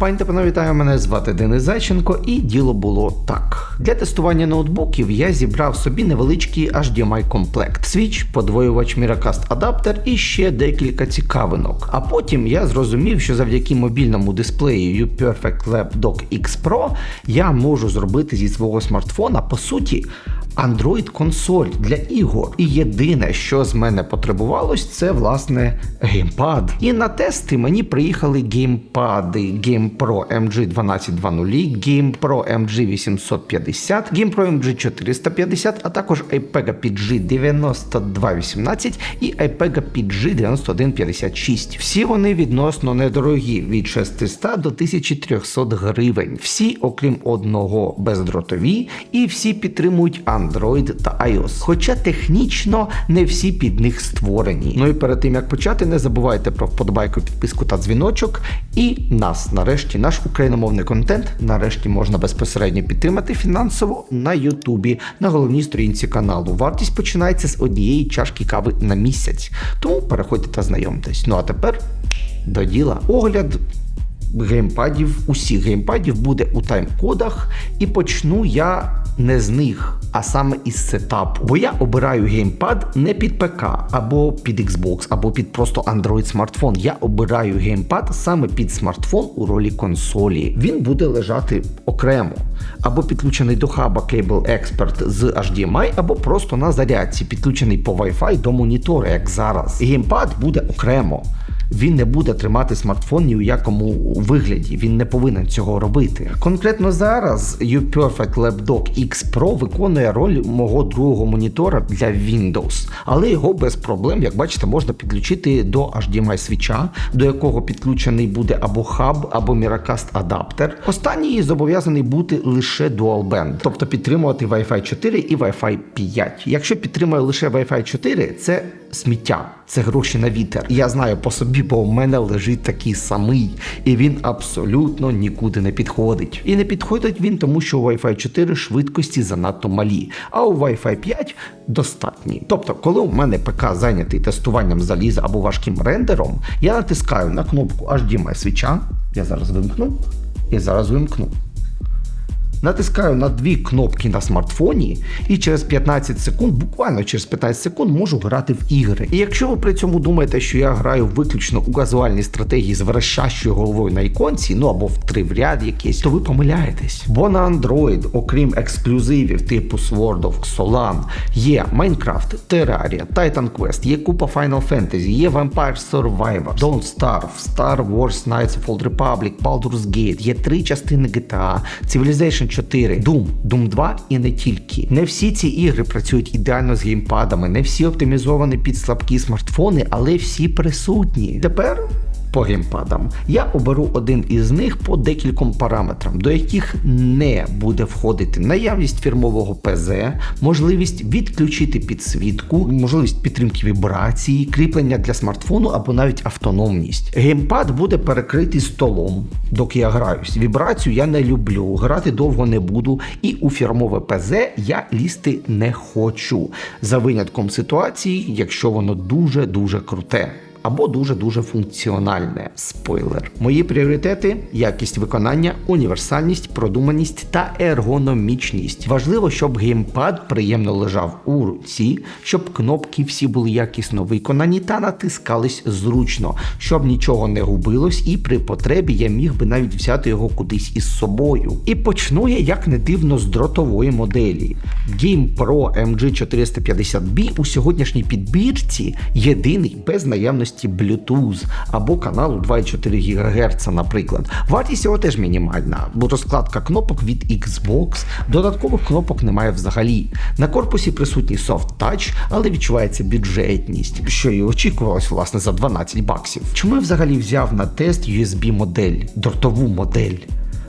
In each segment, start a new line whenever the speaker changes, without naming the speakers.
Пані та панове, вітаю, мене звати Денис Зайченко, і діло було так. Для тестування ноутбуків я зібрав собі невеличкий HDMI комплект, свіч, подвоювач Miracast адаптер і ще декілька цікавинок. А потім я зрозумів, що завдяки мобільному дисплею UPerfect Lab Dock X Pro я можу зробити зі свого смартфона по суті. Android консоль для ігор. І єдине, що з мене потребувалось, це власне геймпад. І на тести мені приїхали геймпади GamePro MG1220, GamePro MG850, GamePro MG450, а також iPega PG 9218 і iPega PG 9156. Всі вони відносно недорогі від 600 до 1300 гривень. Всі, окрім одного, бездротові, і всі підтримують та iOS. Хоча технічно не всі під них створені. Ну і перед тим як почати, не забувайте про вподобайку, підписку та дзвіночок. І нас, нарешті, наш україномовний контент, нарешті можна безпосередньо підтримати фінансово на Ютубі на головній сторінці каналу. Вартість починається з однієї чашки кави на місяць. Тому переходьте та знайомтесь. Ну а тепер до діла. Огляд геймпадів, усіх геймпадів буде у тайм-кодах, і почну я не з них, а саме із сетапу. Бо я обираю геймпад не під ПК, або під Xbox, або під просто Android смартфон. Я обираю геймпад саме під смартфон у ролі консолі. Він буде лежати окремо, або підключений до хаба Cable Expert з HDMI, або просто на зарядці, підключений по Wi-Fi до монітора, як зараз. Геймпад буде окремо він не буде тримати смартфон ні у якому вигляді. Він не повинен цього робити. Конкретно зараз UPerfect Lapdog X Pro виконує роль мого другого монітора для Windows, але його без проблем, як бачите, можна підключити до HDMI свіча, до якого підключений буде або хаб, або Miracast адаптер. Останній зобов'язаний бути лише Dual Band, тобто підтримувати Wi-Fi 4 і Wi-Fi 5. Якщо підтримує лише Wi-Fi 4, це сміття, це гроші на вітер. Я знаю по собі, бо в мене лежить такий самий, і він абсолютно нікуди не підходить. І не підходить він, тому що у Wi-Fi 4 швидкості занадто малі, а у Wi-Fi 5 достатні. Тобто, коли у мене ПК зайнятий тестуванням заліза або важким рендером, я натискаю на кнопку HDMI свіча. Я зараз вимкну і зараз вимкну. Натискаю на дві кнопки на смартфоні, і через 15 секунд, буквально через 15 секунд, можу грати в ігри. І якщо ви при цьому думаєте, що я граю виключно у казуальній стратегії з верещащою головою на іконці, ну або в три в ряд якийсь, то ви помиляєтесь. Бо на Android, окрім ексклюзивів типу Sword of Solan, є Minecraft, Terraria, Titan Quest, є купа Final Fantasy, є Vampire Survivor, Don't Starve, Star Wars Knights of Old Republic, Baldur's Gate, є три частини GTA, Civilization 4, Doom, Doom 2 і не тільки. Не всі ці ігри працюють ідеально з геймпадами, не всі оптимізовані під слабкі смартфони, але всі присутні. Тепер. По геймпадам я оберу один із них по декільком параметрам, до яких не буде входити наявність фірмового ПЗ, можливість відключити підсвітку, можливість підтримки вібрації, кріплення для смартфону або навіть автономність. Геймпад буде перекритий столом, доки я граюсь. Вібрацію я не люблю, грати довго не буду, і у фірмове ПЗ я лізти не хочу. За винятком ситуації, якщо воно дуже дуже круте або дуже-дуже функціональне. Спойлер. Мої пріоритети: якість виконання, універсальність, продуманість та ергономічність. Важливо, щоб геймпад приємно лежав у руці, щоб кнопки всі були якісно виконані та натискались зручно, щоб нічого не губилось, і при потребі я міг би навіть взяти його кудись із собою. І почну я, як не дивно, з дротової моделі. GamePro MG450B у сьогоднішній підбірці єдиний без наявності Bluetooth або каналу 2,4 ГГц, наприклад. Вартість його теж мінімальна, бо розкладка кнопок від Xbox, додаткових кнопок немає взагалі. На корпусі присутній Soft Touch, але відчувається бюджетність, що і очікувалось власне за 12 баксів. Чому я взагалі взяв на тест USB модель, дротову модель?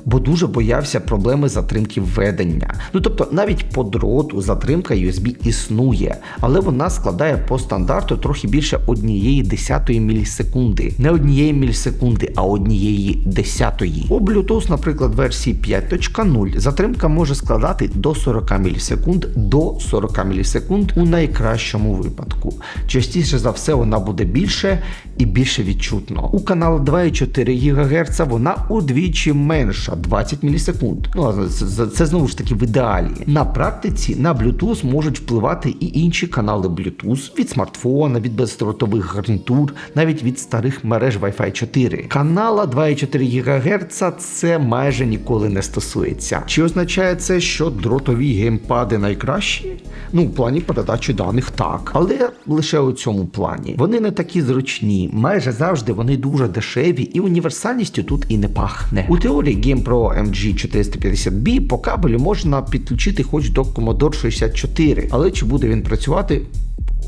Бо дуже боявся проблеми затримки введення. Ну тобто навіть по дроту затримка USB існує, але вона складає по стандарту трохи більше однієї десятої мілісекунди. Не однієї мілісекунди, а однієї десятої. У Bluetooth, наприклад, версії 5.0 затримка може складати до 40 мілісекунд до 40 мілісекунд у найкращому випадку. Частіше за все вона буде більше і більше відчутно. У каналу 2,4 ГГц вона удвічі менша 20 мілісекунд. Ну а це, це, знову ж таки в ідеалі. На практиці на Bluetooth можуть впливати і інші канали Bluetooth від смартфона, від бездротових гарнітур, навіть від старих мереж Wi-Fi 4. Канала 2,4 ГГц це майже ніколи не стосується. Чи означає це, що дротові геймпади найкращі? Ну, в плані передачі даних так, але лише у цьому плані. Вони не такі зручні, майже завжди вони дуже дешеві і універсальністю тут і не пахне. У теорії GamePro MG450B по кабелю можна підключити хоч до Commodore 64, але чи буде він працювати?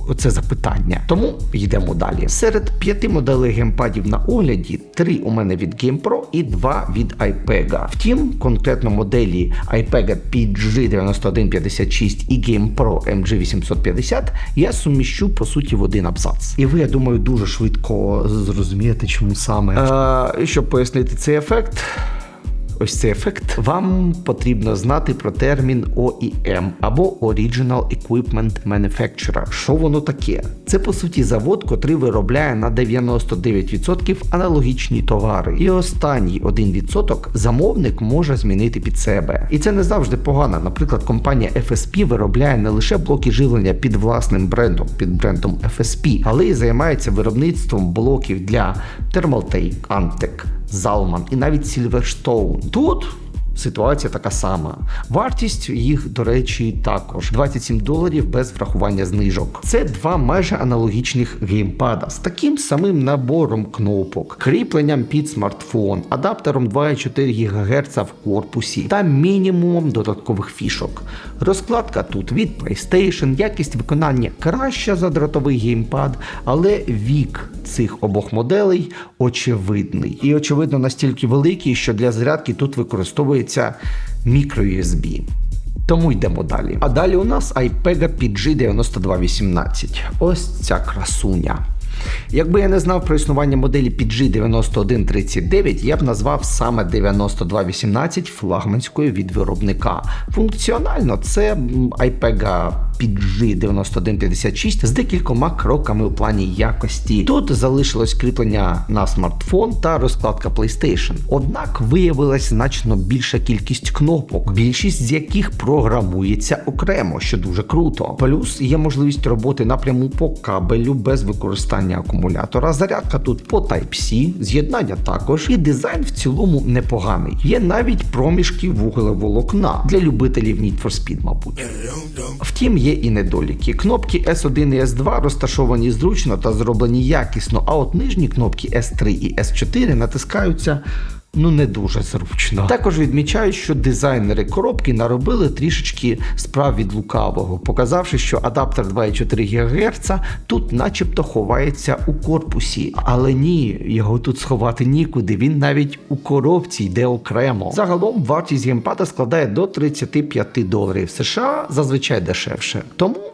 Оце запитання. Тому йдемо далі. Серед п'яти моделей геймпадів на огляді, три у мене від GamePro і два від iPega. Втім, конкретно моделі iPega PG9156 і GamePro MG850 я суміщу по суті в один абзац. І ви, я думаю, дуже швидко зрозумієте, чому саме. Е, щоб пояснити цей ефект. Ось цей ефект. Вам потрібно знати про термін OEM або Original Equipment Manufacturer. Що воно таке? Це по суті завод, котрий виробляє на 99% аналогічні товари. І останній 1% замовник може змінити під себе. І це не завжди погано. Наприклад, компанія FSP виробляє не лише блоки живлення під власним брендом, під брендом FSP, але й займається виробництвом блоків для Thermaltake, Antec, Zalman і навіть Silverstone. Тут ситуація така сама. Вартість їх, до речі, також 27 доларів без врахування знижок. Це два майже аналогічних геймпада з таким самим набором кнопок, кріпленням під смартфон, адаптером 2,4 ГГц в корпусі та мінімумом додаткових фішок. Розкладка тут від PlayStation, якість виконання краща за дротовий геймпад, але вік цих обох моделей очевидний. І очевидно настільки великий, що для зарядки тут використовується мікро-USB. Тому йдемо далі. А далі у нас iPega PG9218. Ось ця красуня. Якби я не знав про існування моделі PG9139, я б назвав саме 9218 флагманською від виробника. Функціонально це м, iPega PG9156 з декількома кроками у плані якості. Тут залишилось кріплення на смартфон та розкладка PlayStation. Однак виявилась значно більша кількість кнопок, більшість з яких програмується окремо, що дуже круто. Плюс є можливість роботи напряму по кабелю без використання акумулятора. Зарядка тут по Type-C, з'єднання також, і дизайн в цілому непоганий. Є навіть проміжки вуглеволокна для любителів Need for Speed, мабуть. Втім, є і недоліки. Кнопки S1 і S2 розташовані зручно та зроблені якісно, а от нижні кнопки S3 і S4 натискаються. Ну, не дуже зручно. Також відмічаю, що дизайнери коробки наробили трішечки справ від лукавого, показавши, що адаптер 2,4 ГГц тут начебто ховається у корпусі. Але ні, його тут сховати нікуди, він навіть у коробці йде окремо. Загалом вартість геймпада складає до 35 доларів США, зазвичай дешевше. Тому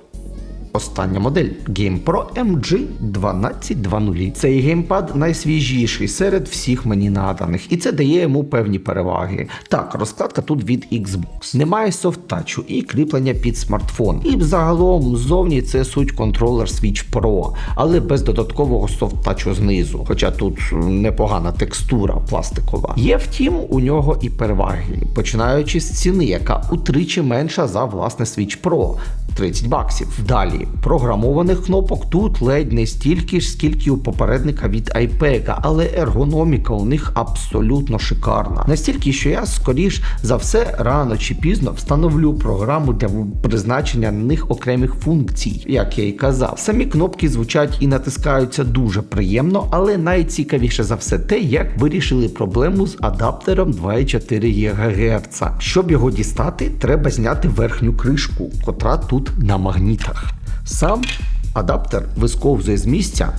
Остання модель GamePro MG1220. Цей геймпад найсвіжіший серед всіх мені наданих, і це дає йому певні переваги. Так, розкладка тут від Xbox. Немає софттачу і кріплення під смартфон. І загалом ззовні це суть контролер Switch Pro, але без додаткового софттачу знизу. Хоча тут непогана текстура пластикова. Є втім у нього і переваги, починаючи з ціни, яка утричі менша за власне Switch Pro. 30 баксів. Далі програмованих кнопок тут ледь не стільки ж, скільки у попередника від iPega, але ергономіка у них абсолютно шикарна. Настільки, що я скоріш за все рано чи пізно встановлю програму для призначення на них окремих функцій, як я і казав. Самі кнопки звучать і натискаються дуже приємно, але найцікавіше за все те, як вирішили проблему з адаптером 2,4 ГГц. Щоб його дістати, треба зняти верхню кришку, котра тут на магнітах. Сам адаптер висковзує з місця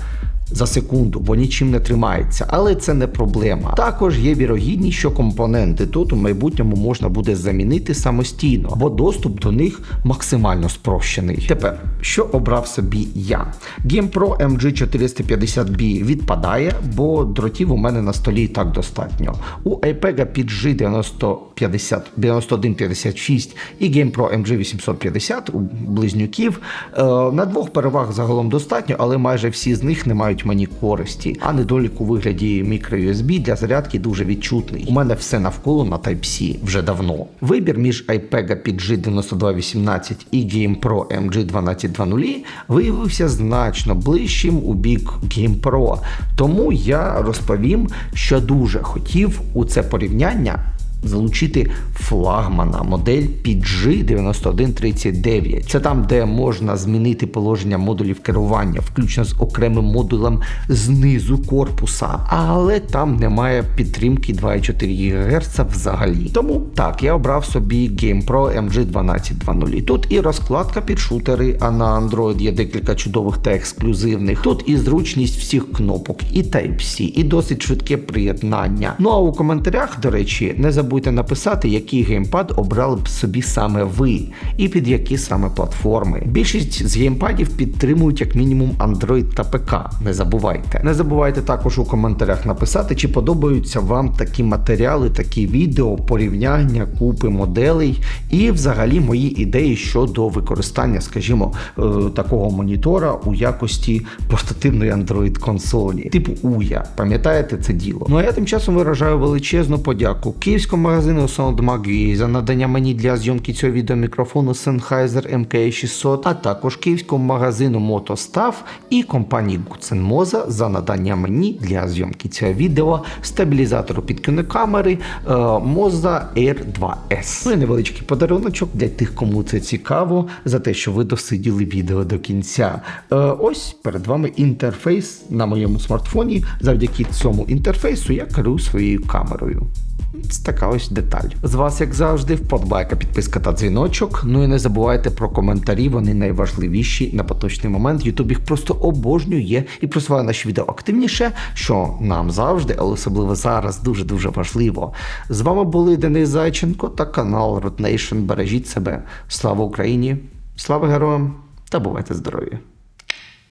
за секунду, бо нічим не тримається, але це не проблема. Також є вірогідність, що компоненти тут у майбутньому можна буде замінити самостійно, бо доступ до них максимально спрощений. Тепер що обрав собі я? GamePro MG450B відпадає, бо дротів у мене на столі і так достатньо. У iPega PG 9050 9156 і GamePro MG850 у близнюків е, на двох переваг загалом достатньо, але майже всі з них не мають мені користі. А недолік у вигляді microUSB для зарядки дуже відчутний. У мене все навколо на Type-C вже давно. Вибір між iPega PG 9218 і GamePro MG 1220 виявився значно ближчим у бік GamePro. Тому я розповім, що дуже хотів у це порівняння залучити флагмана модель PG 9139. Це там, де можна змінити положення модулів керування, включно з окремим модулем знизу корпуса, але там немає підтримки 2,4 ГГц взагалі. Тому так, я обрав собі GamePro MG 1220. Тут і розкладка під шутери, а на Android є декілька чудових та ексклюзивних. Тут і зручність всіх кнопок, і Type-C, і досить швидке приєднання. Ну а у коментарях, до речі, не забудьте написати, який геймпад обрали б собі саме ви, і під які саме платформи. Більшість з геймпадів підтримують як мінімум Android та ПК. Не забувайте. Не забувайте також у коментарях написати, чи подобаються вам такі матеріали, такі відео, порівняння, купи моделей і взагалі мої ідеї щодо використання, скажімо, е, такого монітора у якості портативної Android консолі, типу Уя. Пам'ятаєте це діло? Ну а я тим часом виражаю величезну подяку київському магазину SoundMag за надання мені для зйомки цього відео мікрофону Sennheiser MK600, а також київському магазину MotoStaff і компанії Gutsenmoza за надання мені для зйомки цього відео стабілізатору під кінокамери е, Moza Air 2S. Ну і невеличкий подаруночок для тих, кому це цікаво, за те, що ви досиділи відео до кінця. Е, ось перед вами інтерфейс на моєму смартфоні. Завдяки цьому інтерфейсу я керую своєю камерою. Це така ось деталь. З вас, як завжди, вподобайка, підписка та дзвіночок. Ну і не забувайте про коментарі, вони найважливіші на поточний момент. Ютуб їх просто обожнює і просуває наші відео активніше, що нам завжди, але особливо зараз, дуже дуже важливо. З вами були Денис Зайченко та канал Nation. Бережіть себе. Слава Україні! Слава героям та бувайте здорові!